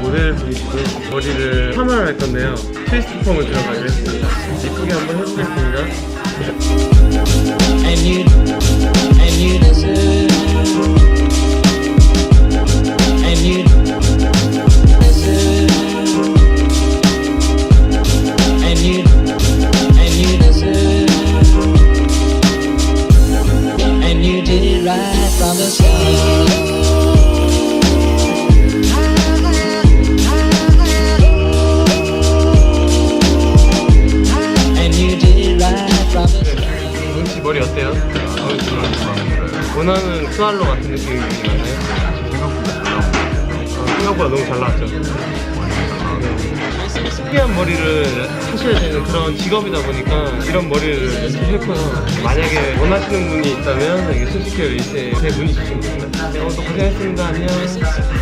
모델 분이시고 머리를 파마를 할 건데요. 트위스트 펌을 들어가기로 했습니다. Right from the start 머리 어때요? 원하는 수알로 같은 느낌이 나나요? 어, 생각보다 너무 잘 나왔죠. 네. 특이한 머리를 하셔야 되는 그런 직업이다 보니까 이런 머리를 했고요. 만약에 원하시는 분이 있다면 여기 소식케어 일세에 문의 주시면 됩니다. 네, 오늘 또 고생했습니다. 안녕.